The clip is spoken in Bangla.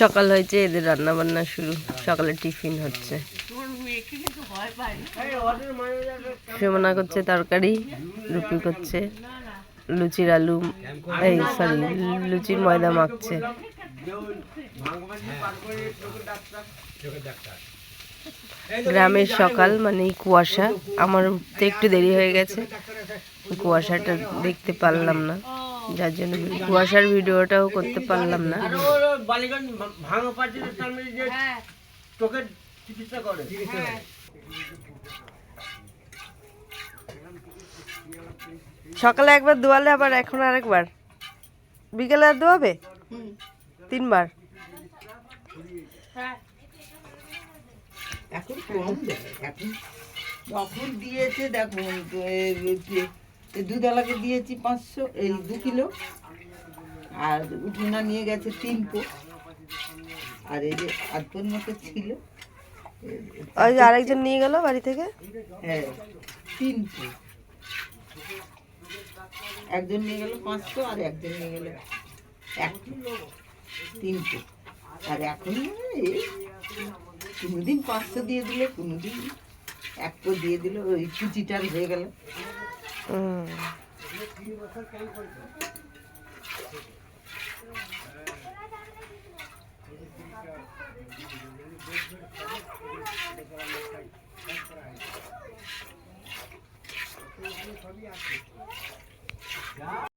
সকাল হয়েছে, এদের রান্না বান্না শুরু। সকালে টিফিন হচ্ছে। সুমনা করছে তরকারি, রুপি করছে, লুচির আলু, এই সরি লুচির ময়দা মাখছে। গ্রামের সকাল মানে কুয়াশা। আমার উঠতে একটু দেরি হয়ে গেছে। কুয়াশাটা দেখতে পারলাম না। যার জন্য কুয়াশার ভিডিওটাও করতে পারলাম না। বালিগঞ্জ ভাঙা পার্টির সামনে যে চোখের চিকিৎসা করে। সকালে একবার দোয়ালে আবার এখন আরেকবার। বিকেলে আর দোয়াবে? তিনবার? এখন কম দেয় এখন দিয়েছে দেখো দুধালাকে দিয়েছি পাঁচশো এই দু কিলো। আর উঠোনা নিয়ে গেছে তিন পো। আর এই যে আধপোর মতো ছিল ওই আরেকজন নিয়ে গেল বাড়ি থেকে? হ্যাঁ তিন পো। একজন নিয়ে গেল পাঁচশো আর একজন নিয়ে গেল এক। তিন পো। আর এখন এই কোনোদিন পাঁচশো দিয়ে দিলে কোনোদিন এক পো দিয়ে দিল ওই কুচিটার হয়ে গেল। সবই আছে